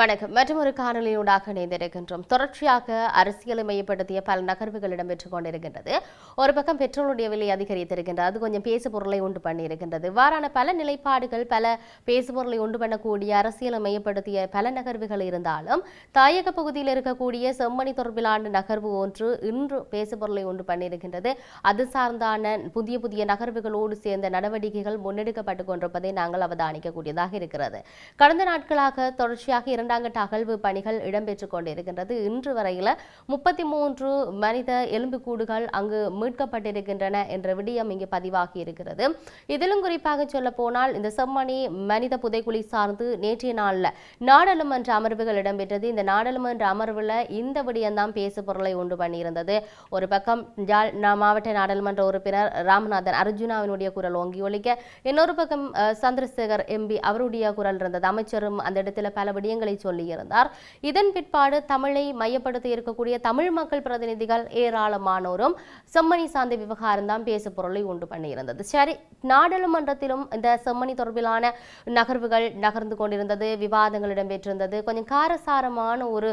வணக்கம். மற்றும் ஒரு காணொலியூடாக இணைந்திருக்கின்றோம். தொடர்ச்சியாக அரசியலை மையப்படுத்திய பல நகர்வுகள் இடம்பெற்றுக் கொண்டிருக்கின்றது. ஒரு பக்கம் பெட்ரோலுடைய விலை அதிகரித்திருக்கின்றது. அது கொஞ்சம் பேசு பொருளை உண்டு பண்ணியிருக்கின்றது. இவ்வாறான பல நிலைப்பாடுகள் பல பேசு பொருளை உண்டு பண்ணக்கூடிய அரசியலை மையப்படுத்திய பல நகர்வுகள் இருந்தாலும் தாயக பகுதியில் இருக்கக்கூடிய செம்மணி தொடர்பிலான நகர்வு ஒன்று இன்று பேசு பொருளை உண்டு பண்ணியிருக்கின்றது. அது சார்ந்தான புதிய புதிய நகர்வுகளோடு சேர்ந்த நடவடிக்கைகள் முன்னெடுக்கப்பட்டு கொண்டிருப்பதை நாங்கள் அவதானிக்கக்கூடியதாக இருக்கிறது. கடந்த நாட்களாக தொடர்ச்சியாக இரண்டு கட்ட அகழ்வு பணிகள் இடம்பெற்றுக் கொண்டிருக்கின்றது. இன்று வரையில் முப்பத்தி மூன்று மனித எலும்புக்கூடுகள் அங்கு மீட்கப்பட்டிருக்கின்றன என்ற விடயம் இங்கு பதிவாகி இருக்கிறது. இதிலும் குறிப்பாக சொல்ல போனால் இந்த செம்மணி மனித புதைக்குழி சார்ந்து நேற்றைய நாளில் நாடாளுமன்ற அமர்வுகள் இடம்பெற்றது. இந்த நாடாளுமன்ற அமர்வில் இந்த விடயம்தான் பேசு பொருளை உண்டு பண்ணியிருந்தது. ஒரு பக்கம் ஜாழ் மாவட்ட நாடாளுமன்ற உறுப்பினர் ராமநாதன் அர்ஜுனாவினுடைய குரல் ஓங்கி ஒழிக்க இன்னொரு பக்கம் சந்திரசேகர் எம்பி அவருடைய குரல் இருந்தது. அமைச்சரும் அந்த இடத்துல பல விடயங்களை சொல்லியிருந்தார். இதன் பிற்பாடு தமிழை மையப்படுத்தி இருக்கக்கூடிய தமிழ் மக்கள் பிரதிநிதிகள் ஏராளமானோரும் செம்மணி சார்ந்த விவகாரம் தான் பேசு பொருளை உண்டு பண்ணியிருந்தது. சரி நாடாளுமன்றத்திலும் இந்த செம்மணி தொடர்பிலான நகர்வுகள் நகர்ந்து கொண்டிருந்தது விவாதங்கள் இடம்பெற்றிருந்தது. கொஞ்சம் காரசாரமான ஒரு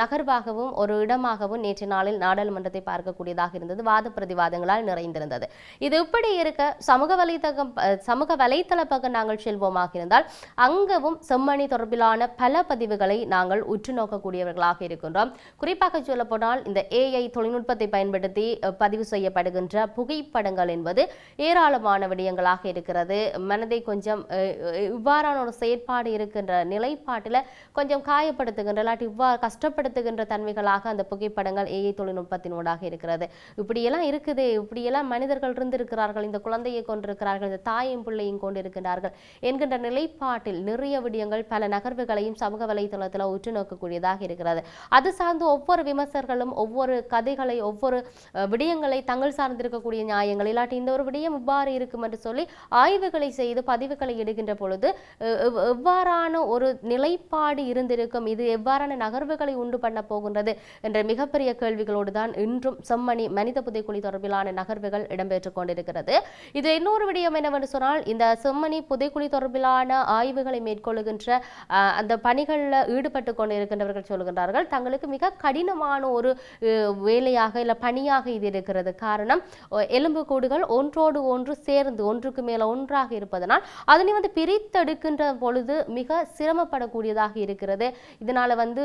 நகர்வாகவும் ஒரு இடமாகவும் நேற்று நாளில் நாடாளுமன்றத்தை பார்க்கக்கூடியதாக இருந்தது. வாத பிரதிவாதங்களால் நிறைந்திருந்தது. இது இப்படி இருக்க சமூக வலைத்தளம் சமூக வலைத்தள பக்கம் நாங்கள் செல்வோமாக இருந்தால் அங்கவும் செம்மணி தொடர்பிலான பல பதிவுகளை நாங்கள் உற்று நோக்கக்கூடியவர்களாக இருக்கின்றோம். குறிப்பாக சொல்லப்போனால் இந்த ஏஐ தொழில்நுட்பத்தை பயன்படுத்தி பதிவு செய்யப்படுகின்ற புகைப்படங்கள் என்பது ஏராளமான விடயங்களாக இருக்கிறது. மனதை கொஞ்சம் இவ்வாறான ஒரு செயற்பாடு இருக்கின்ற நிலைப்பாட்டில் கொஞ்சம் காயப்படுத்துகின்ற இல்லாட்டி இவ்வாறு கஷ்டப்படுத்துகின்ற தன்மைகளாக அந்த புகைப்படங்கள் ஏஐ தொழில்நுட்பத்தினூடாக இருக்கிறது. இப்படியெல்லாம் இருக்குது. இப்படியெல்லாம் மனிதர்கள் இருந்திருக்கிறார்கள். இந்த குழந்தையை கொண்டிருக்கிறார்கள். இந்த தாயும் பிள்ளையும் கொண்டிருக்கிறார்கள் என்கின்ற நிலைப்பாட்டில் நிறைய விடயங்கள் பல நகர்வுகளையும் சமூக வலைத்தளத்தில் உற்று நோக்கக்கூடியதாக இருக்கிறது. அது சார்ந்து ஒவ்வொரு விமர்சகர்களும் ஒவ்வொரு கதைகளை ஒவ்வொரு விடயங்களை தங்கள் சார்ந்திருக்கக்கூடிய நியாயங்கள் இல்லாட்டி இந்த ஒரு விடயம் இவ்வாறு இருக்கும் என்று சொல்லி ஆய்வுகளை செய்து பதிவுகளை எடுக்கின்ற பொழுது எவ்வாறான ஒரு நிலைப்பாடு இருந்திருக்கும் இது எவ்வாறான நகர்வுகளை உண்டு பண்ண போகின்றது என்ற மிகப்பெரிய கேள்விகளோடு தான் இன்றும் செம்மணி மனித புதைக்குழி தொடர்பிலான நகர்வுகள் இடம்பெற்றுக் கொண்டிருக்கிறது. இது இன்னொரு விடயம் என்னவென்று சொன்னால் இந்த செம்மணி புதைக்குழி தொடர்பிலான ஆய்வுகளை மேற்கொள்ளுகின்ற அந்த பணிகளில் ஈடுபட்டு கொண்டிருக்கின்றவர்கள் சொல்கின்றார்கள் தங்களுக்கு மிக கடினமான ஒரு வேலையாக இல்லை பணியாக இது இருக்கிறது. காரணம் எலும்பு எலும்புக்கூடுகள் ஒன்றோடு ஒன்று சேர்ந்து ஒன்றுக்கு மேலே ஒன்றாக இருப்பதனால் அதனை வந்து பிரித்தெடுக்கின்ற பொழுது மிக சிரமப்படக்கூடியதாக இருக்கிறது. இதனால் வந்து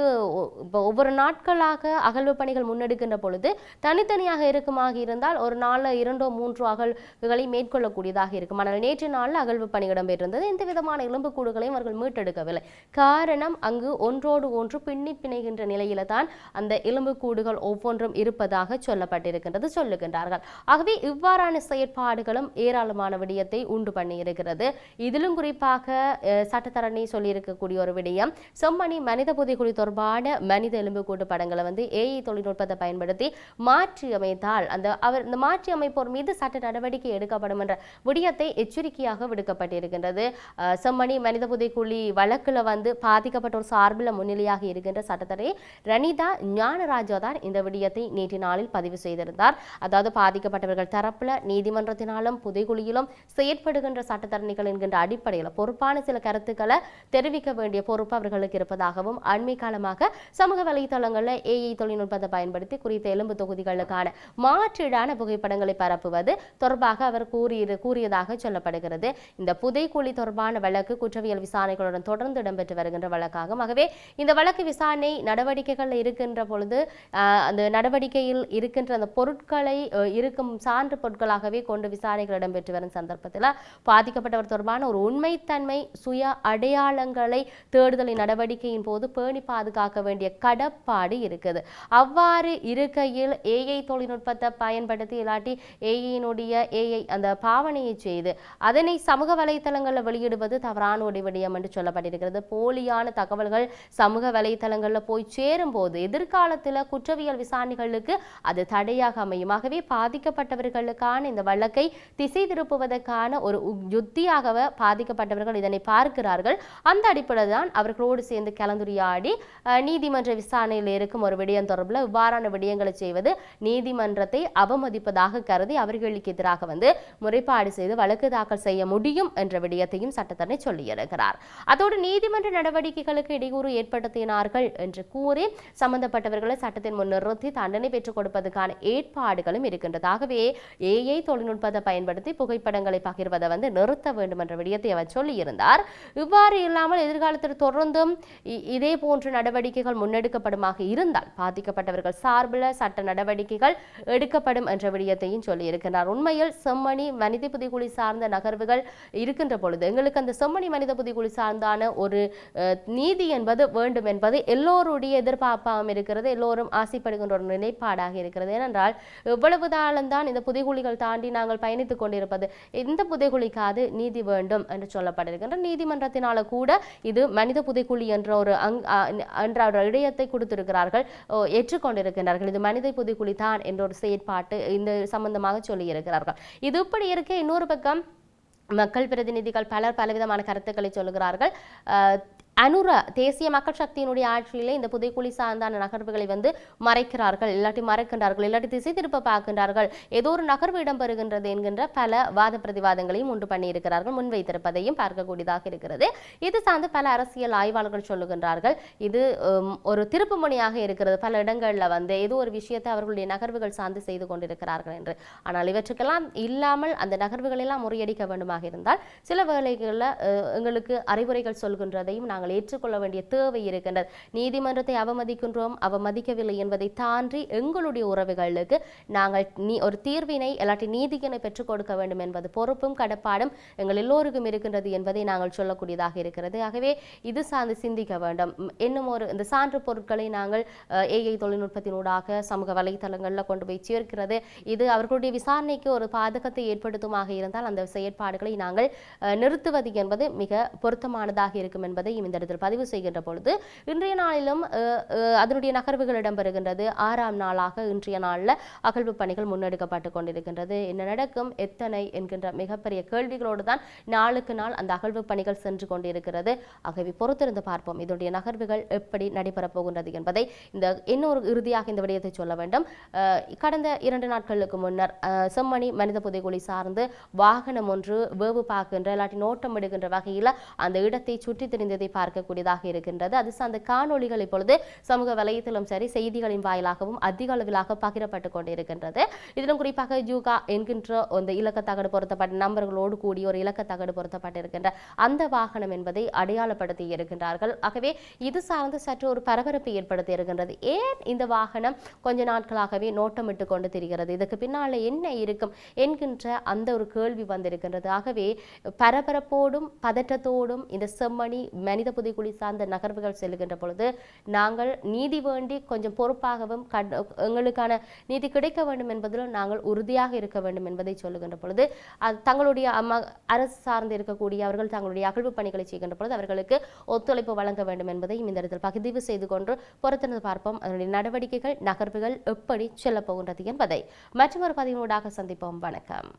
இப்போ ஒவ்வொரு நாட்களாக அகழ்வு பணிகள் முன்னெடுக்கின்ற பொழுது தனித்தனியாக இருக்குமாக இருந்தால் ஒரு நாளில் இரண்டோ மூன்றோ அகழ்வுகளை மேற்கொள்ளக்கூடியதாக இருக்கும். ஆனால் நேற்று நாளில் அகழ்வு பணி இடம்பெற்றிருந்தது. எந்த விதமான எலும்புக்கூடுகளையும் அவர்கள் மீட்டெடுக்கவில்லை. காரணம் காரணம் அங்கு ஒன்றோடு ஒன்று பின்னி பிணைகின்ற நிலையில தான் அந்த எலும்புக்கூடுகள் ஒவ்வொன்றும் இருப்பதாக சொல்லப்பட்டிருக்கின்றது சொல்லுகின்றார்கள். ஆகவே இவ்வாறான செயற்பாடுகளும் ஏராளமான விடயத்தை உண்டு பண்ணியிருக்கிறது. இதிலும் குறிப்பாக சட்டத்தரணி சொல்லியிருக்கக்கூடிய ஒரு விடயம் செம்மணி மனித புதைகுழி தொடர்பான மனித எலும்புக்கூட்டு படங்களை வந்து ஏஐ தொழில்நுட்பத்தை பயன்படுத்தி மாற்றி அமைத்தால் அந்த அவர் இந்த மாற்றி அமைப்போர் மீது சட்ட நடவடிக்கை எடுக்கப்படும் என்ற விடயத்தை எச்சரிக்கையாக விடுக்கப்பட்டிருக்கின்றது. செம்மணி மனித புதைக்குழி வழக்கில் வந்து பாதிக்கப்பட்டோர் சார்பில் முன்னிலையாக இருக்கின்ற சட்டத்தரை ரணிதா ஞானராஜா தான் இந்த விடயத்தை நேற்று நாளில் பதிவு செய்திருந்தார். அதாவது பாதிக்கப்பட்டவர்கள் தரப்பில் நீதிமன்றத்தினாலும் புதைகுழியிலும் செயற்படுகின்ற சட்டத்தரணிகள் என்கின்ற அடிப்படையில் பொறுப்பான சில கருத்துக்களை தெரிவிக்க வேண்டிய பொறுப்பு அவர்களுக்கு இருப்பதாகவும் அண்மை காலமாக சமூக வலைத்தளங்களில் ஏஐ தொழில்நுட்பத்தை பயன்படுத்தி குறித்த எலும்பு தொகுதிகளுக்கான மாற்றீடான புகைப்படங்களை பரப்புவது தொடர்பாக அவர் கூறியிரு கூறியதாக சொல்லப்படுகிறது. இந்த புதைக்குழி தொடர்பான வழக்கு குற்றவியல் விசாரணைகளுடன் தொடர்ந்து இடம்பெற்று வருகின்ற வழக்காகும். ஆகவே இந்த வழக்கு விசாரணை நடவடிக்கைகள் இருக்கின்ற பொழுது அந்த நடவடிக்கையில் இருக்கின்ற அந்த பொருட்களை இருக்கும் சான்று பொருட்களாகவே கொண்டு விசாரணைகள் இடம்பெற்று வரும் சந்தர்ப்பத்தில் பாதிக்கப்பட்டவர் தொடர்பான ஒரு உண்மைத்தன்மை சுய அடையாளங்களை தேடுதலின் நடவடிக்கையின் போது பேணி பாதுகாக்க வேண்டிய கடப்பாடு இருக்குது. அவ்வாறு இருக்கையில் ஏஐ தொழில்நுட்பத்தை பயன்படுத்தி இல்லாட்டி ஏஐயினுடைய ஏஐ அந்த பாவனையை செய்து அதனை சமூக வலைத்தளங்களில் வெளியிடுவது தவறான ஒரு விடயம் என்று சொல்லப்பட்டிருக்கிறது. போலியான தகவல்கள் சமூக வலைதளங்களில் போய் சேரும்போது எதிர்காலத்தில் குற்றவியல் விசாரணைகளுக்கு அது தடையாக அமையும். ஆகவே பாதிக்கப்பட்டவர்களுக்கான இந்த வழக்கை திசை திருப்புவதற்கான ஒரு யுத்தியாக பாதிக்கப்பட்டவர்கள் இதனை பார்க்கிறார்கள். அந்த அடிப்படையில் தான் அவர்களோடு சேர்ந்து கலந்துரையாடி நீதிமன்ற விசாரணையில் இருக்கும் ஒரு விடயம் தொடர்பில் இவ்வாறான விடயங்களை செய்வது நீதிமன்றத்தை அவமதிப்பதாக கருதி அவர்களுக்கு எதிராக வந்து முறைப்பாடு செய்து வழக்கு தாக்கல் செய்ய முடியும் என்ற விடயத்தையும் சட்டத்தரணி சொல்லியிருக்கிறார். அதோடு நீதிமன்ற நடவடிக்கை நடவடிக்கைகளுக்கு இடையூறு ஏற்படுத்தினார்கள் என்று கூறி சம்பந்தப்பட்டவர்களை சட்டத்தின் முன் நிறுத்தி தண்டனை பெற்றுக் கொடுப்பதற்கான ஏற்பாடுகளும் இருக்கின்றது ஆகவே ஏஐ தொழில்நுட்பத்தை பயன்படுத்தி புகைப்படங்களை பகிர்வதை வந்து நிறுத்த வேண்டும் என்ற விடயத்தை அவர் சொல்லியிருந்தார். இவ்வாறு இல்லாமல் எதிர்காலத்தில் தொடர்ந்தும் இ- இதே போன்ற நடவடிக்கைகள் முன்னெடுக்கப்படுமாக இருந்தால் பாதிக்கப்பட்டவர்கள் சார்பில் சட்ட நடவடிக்கைகள் எடுக்கப்படும் என்ற விடயத்தையும் சொல்லியிருக்கிறார். உண்மையில் செம்மணி மனித புதிகுழி சார்ந்த நகர்வுகள் இருக்கின்ற பொழுது எங்களுக்கு அந்த செம்மணி மனித புதிகுழி சார்ந்தான ஒரு நீதி என்பது வேண்டும் என்பது எல்லோருடைய எதிர்பார்ப்பாகவும் இருக்கிறது. எல்லோரும் ஆசைப்படுகின்ற ஒரு நிலைப்பாடாக இருக்கிறது. ஏனென்றால் எவ்வளவு தான் இந்த புதைகுழிகள் தாண்டி நாங்கள் பயணித்துக் கொண்டிருப்பது. இந்த புதைகுழிக்காது நீதி வேண்டும் என்று சொல்லப்பட்டிருக்கின்ற நீதிமன்றத்தினால கூட இது மனித புதைக்குழி என்ற ஒரு அங் என்ற ஒரு இடையத்தை கொடுத்திருக்கிறார்கள். ஓ, ஏற்றுக்கொண்டிருக்கிறார்கள் இது மனித புதைக்குழி தான் என்ற ஒரு செயற்பாட்டு இந்த சம்பந்தமாக சொல்லியிருக்கிறார்கள். இது இப்படி இருக்க இன்னொரு பக்கம் மக்கள் பிரதிநிதிகள் பலர் பலவிதமான கருத்துக்களை சொல்கிறார்கள் அனுர தேசிய மக்கள் சக்தியினுடைய ஆட்சியிலே இந்த புதைக்குழி சார்ந்தான நகர்வுகளை வந்து மறைக்கிறார்கள். இல்லாட்டி மறைக்கின்றார்கள் இல்லாட்டி திசை திருப்ப பார்க்கின்றார்கள். ஏதோ ஒரு நகர்வு இடம்பெறுகின்றது என்கின்ற பல வாத பிரதிவாதங்களையும் உண்டு பண்ணியிருக்கிறார்கள். முன்வைத்திருப்பதையும் பார்க்கக்கூடியதாக இருக்கிறது. இது சார்ந்து பல அரசியல் ஆய்வாளர்கள் சொல்லுகின்றார்கள். இது ஒரு திருப்பு முனையாக இருக்கிறது. பல இடங்களில் வந்து ஏதோ ஒரு விஷயத்தை அவர்களுடைய நகர்வுகள் சார்ந்து செய்து கொண்டிருக்கிறார்கள் என்று. ஆனால் இவற்றுக்கெல்லாம் இல்லாமல் அந்த நகர்வுகளெல்லாம் முறியடிக்க வேண்டுமாக இருந்தால் சில வேலைகளில் எங்களுக்கு அறிவுரைகள் சொல்கின்றதையும் நாங்கள் ஏற்றுக்கொள்ள வேண்டிய தேவை இருக்கின்றது. நீதிமன்றத்தை அவமதிக்கின்றோம் அவமதிக்கவில்லை என்பதை தாண்டி எங்களுடைய உறவுகளுக்கு நாங்கள் நீ ஒரு தீர்வினை இல்லாட்டி நீதியினை பெற்றுக் கொடுக்க வேண்டும் என்பது பொறுப்பும் கடப்பாடும் எங்கள் எல்லோருக்கும் இருக்கின்றது என்பதை நாங்கள் சொல்லக்கூடியதாக இருக்கிறது. ஆகவே இது சார்ந்து சிந்திக்க வேண்டும். இன்னும் ஒரு இந்த சான்று பொருட்களை நாங்கள் ஏஐ தொழில்நுட்பத்தினூடாக சமூக வலைத்தளங்களில் கொண்டு போய் சேர்க்கிறது. இது அவர்களுடைய விசாரணைக்கு ஒரு பாதகத்தை ஏற்படுத்துமாக இருந்தால் அந்த செயற்பாடுகளை நாங்கள் நிறுத்துவது என்பது மிக பொருத்தமானதாக இருக்கும் என்பதை இந்த இடத்தில் பதிவு செய்கின்ற பொழுது இன்றைய நாளிலும் அதனுடைய நகர்வுகள் இடம்பெறுகின்றது. ஆறாம் நாளாக இன்றைய நாளில் அகழ்வு பணிகள் முன்னெடுக்கப்பட்டு கொண்டிருக்கின்றது. என்ன நடக்கும்? எத்தனை? என்கின்ற மிகப்பெரிய கேள்விகளோடு தான் நாளுக்கு நாள் அந்த அகழ்வு பணிகள் சென்று கொண்டிருக்கிறது. ஆகவே பொறுத்திருந்து பார்ப்போம் இதனுடைய நகர்வுகள் எப்படி நடைபெறப் போகின்றது என்பதை. இந்த இன்னொரு இறுதியாக இந்த விடயத்தை சொல்ல வேண்டும். கடந்த இரண்டு நாட்களுக்கு முன்னர் அஹ், செம்மணி மனித புதைகுழி சார்ந்து வாகனம் ஒன்று வேவு பார்க்கின்ற இல்லாட்டி நோட்டம் எடுக்கின்ற வகையில் அந்த இடத்தை சுற்றி திரிந்ததை பார்க்கக்கூடியதாக இருக்கின்றது. அது சார்ந்த காணொளிகள் இப்பொழுது சமூக வலைத்தளம் சரி செய்திகளின் வாயிலாகவும் அதிக அளவிலாக பகிரப்பட்டு கொண்டிருக்கின்றது. இதிலும் குறிப்பாக யூகா என்கின்ற அந்த இலக்கத்தகடு பொருத்தப்பட்ட நம்பர்களோடு கூடிய ஒரு இலக்க தகடு பொருத்தப்பட்டிருக்கின்ற அந்த வாகனம் என்பதை அடையாளப்படுத்தி இருக்கின்றார்கள். ஆகவே இது சார்ந்து சற்று ஒரு பரபரப்பை ஏற்படுத்தி இருக்கின்றது. ஏன் இந்த வாகனம் கொஞ்ச நாட்களாகவே நோட்டமிட்டு கொண்டு தெரிகிறது? இதுக்கு பின்னால் என்ன இருக்கும் என்கின்ற அந்த ஒரு கேள்வி வந்திருக்கின்றது. ஆகவே பரபரப்போடும் பதற்றத்தோடும் இந்த செம்மணி மனித புதைக்குழி சார்ந்த நகர்வுகள் செல்கின்ற பொழுது நாங்கள் நீதி வேண்டி கொஞ்சம் பொறுப்பாகவும் எங்களுக்கான நீதி கிடைக்க வேண்டும் என்பதிலும் நாங்கள் உறுதியாக இருக்க வேண்டும் என்பதை சொல்லுகின்ற பொழுது தங்களுடைய அம்மா அரசு சார்ந்து இருக்கக்கூடிய அவர்கள் தங்களுடைய அகழ்வு பணிகளை செய்கின்ற பொழுது அவர்களுக்கு ஒத்துழைப்பு வழங்க வேண்டும் என்பதையும் இந்த இடத்தில் பகிர்வு செய்து கொண்டு பொறுத்திருந்து பார்ப்போம். அதனுடைய நடவடிக்கைகள் நகர்வுகள் எப்படி செல்லப் போகின்றது என்பதை. மற்றொரு பதிவினூடாக சந்திப்போம். வணக்கம்.